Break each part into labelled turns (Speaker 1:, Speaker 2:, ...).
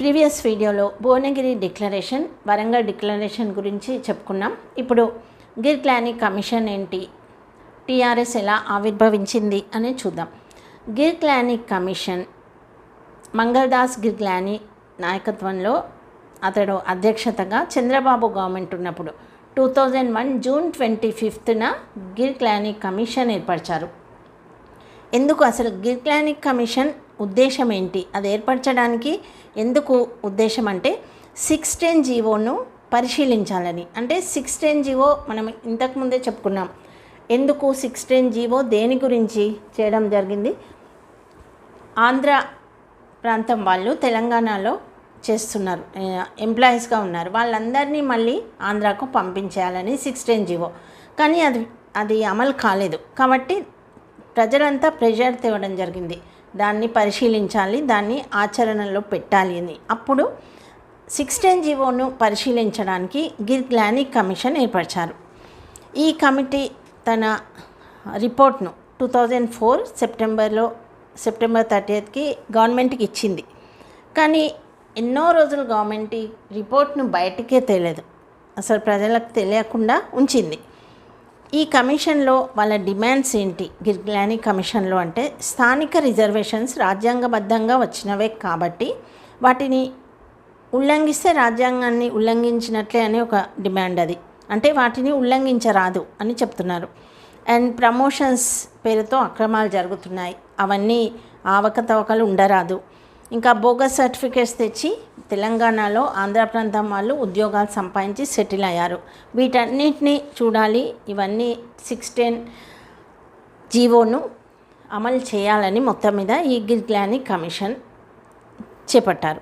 Speaker 1: Previous వీడియోలో Bhuvanagiri declaration Warangal declaration గురించి చెప్పుకున్నాం. ఇప్పుడు గిర్ క్లానిక్ కమిషన్ ఏంటి? టీఆర్ఎస్ ఎలా ఆవిర్భవించింది అని చూద్దాం. గిర్ క్లానిక్ కమిషన్ మంగళదాస్ గిర్గ్లానీ నాయకత్వంలో అతడు అధ్యక్షతగా చంద్రబాబు గవర్నమెంట్ ఉన్నప్పుడు two thousand one June twenty ఫిఫ్త్న Girglani commission ఏర్పరిచారు. ఎందుకు అసలు గిర్ క్లానిక్ కమిషన్ ఉద్దేశం ఏంటి అది ఏర్పరచడానికి ఎందుకు ఉద్దేశం అంటే సిక్స్ టెన్ జీవోను పరిశీలించాలని. అంటే సిక్స్ టెన్ జీవో మనం ఇంతకుముందే చెప్పుకున్నాం. ఎందుకు సిక్స్ టెన్ జీవో దేని గురించి చేయడం జరిగింది? ఆంధ్ర ప్రాంతం వాళ్ళు తెలంగాణలో చేస్తున్నారు. ఎంప్లాయీస్గా ఉన్నారు. వాళ్ళందరినీ మళ్ళీ ఆంధ్రాకు పంపించేయాలని సిక్స్ టెన్ జీవో. కానీ అది అది అమలు కాలేదు. కాబట్టి ప్రజలంతా ప్రెషర్ తేవడం జరిగింది. దాన్ని పరిశీలించాలి దాన్ని ఆచరణలో పెట్టాలి అని. అప్పుడు సిక్స్ టెన్ జీవోను పరిశీలించడానికి గిర్ గ్లానిక్ కమిషన్ ఏర్పరిచారు. ఈ కమిటీ తన రిపోర్ట్ను టూ థౌజండ్ ఫోర్ సెప్టెంబర్లో సెప్టెంబర్ థర్టీయత్కి గవర్నమెంట్కి ఇచ్చింది. కానీ ఎన్నో రోజులు గవర్నమెంట్ రిపోర్ట్ను బయటికే తెలియదు అసలు ప్రజలకు తెలియకుండా ఉంచింది. ఈ కమిషన్లో వాళ్ళ డిమాండ్స్ ఏంటి? గిర్గ్లానీ కమిషన్లో అంటే స్థానిక రిజర్వేషన్స్ రాజ్యాంగబద్ధంగా వచ్చినవే కాబట్టి వాటిని ఉల్లంఘిస్తే రాజ్యాంగాన్ని ఉల్లంఘించినట్లే అనే ఒక డిమాండ్ అది. అంటే వాటిని ఉల్లంఘించరాదు అని చెప్తున్నారు. అండ్ ప్రమోషన్స్ పేరుతో అక్రమాలు జరుగుతున్నాయి. అవన్నీ ఆవకతవకలు ఉండరాదు. ఇంకా బోగస్ సర్టిఫికేట్స్ తెచ్చి తెలంగాణలో ఆంధ్ర ప్రాంతం వాళ్ళు ఉద్యోగాలు సంపాదించి సెటిల్ అయ్యారు. వీటన్నిటిని చూడాలి. ఇవన్నీ సిక్స్టీన్ జీవోను అమలు చేయాలని మొత్తం మీద ఈ గిర్గ్లానీ కమిషన్ చేపట్టారు.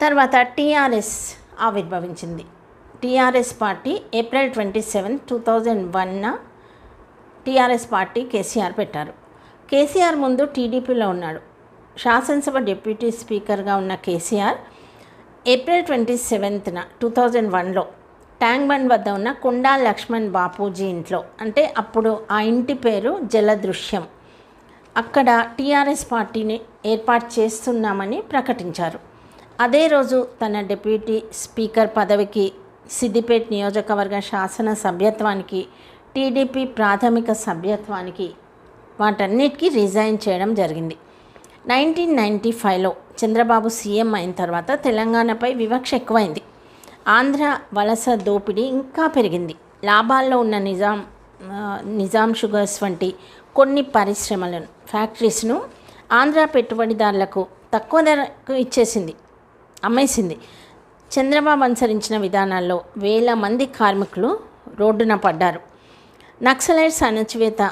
Speaker 1: తర్వాత టీఆర్ఎస్ ఆవిర్భవించింది. TRS party April twenty seven two thousand వన్న టీఆర్ఎస్ పార్టీ కేసీఆర్ పెట్టారు. కేసీఆర్ ముందు టీడీపీలో ఉన్నాడు. శాసనసభ డిప్యూటీ స్పీకర్గా ఉన్న కేసీఆర్ ఏప్రిల్ ట్వంటీ సెవెంత్న టూ థౌజండ్ వన్లో ట్యాంక్ బండ్ వద్ద ఉన్న కొండా లక్ష్మణ్ బాపూజీ ఇంట్లో అంటే అప్పుడు ఆ ఇంటి పేరు జలదృశ్యం. అక్కడ టీఆర్ఎస్ పార్టీని ఏర్పాటు చేస్తున్నామని ప్రకటించారు. అదే రోజు తన డిప్యూటీ స్పీకర్ పదవికి సిద్దిపేట నియోజకవర్గ శాసన సభ్యత్వానికి టీడీపీ ప్రాథమిక సభ్యత్వానికి వాటన్నిటికీ రిజైన్ చేయడం జరిగింది. నైన్టీన్ నైంటీ ఫైవ్లో చంద్రబాబు సీఎం అయిన తర్వాత తెలంగాణపై వివక్ష ఎక్కువైంది. ఆంధ్ర వలస దోపిడీ ఇంకా పెరిగింది. లాభాల్లో ఉన్న నిజాం నిజాం షుగర్స్ వంటి కొన్ని పరిశ్రమలను ఫ్యాక్టరీస్ను ఆంధ్ర పెట్టుబడిదారులకు తక్కువ ధరకు ఇచ్చేసింది అమ్మేసింది. చంద్రబాబు అనుసరించిన విధానాల్లో వేల మంది కార్మికులు రోడ్డున పడ్డారు. నక్సలైట్స్ అణచివేత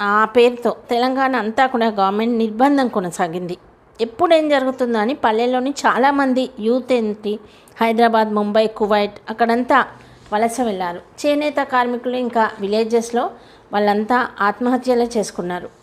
Speaker 1: ఆ పేరుతో తెలంగాణ అంతా కూడా గవర్నమెంట్ నిర్బంధం కొనసాగింది. ఎప్పుడేం జరుగుతుందో అని పల్లెల్లోని చాలామంది యూత్ ఏంటి? హైదరాబాద్ ముంబై కువైట్ అక్కడంతా వలస వెళ్ళారు చేనేత కార్మికులు ఇంకా విలేజెస్లో వాళ్ళంతా ఆత్మహత్యలే చేసుకున్నారు.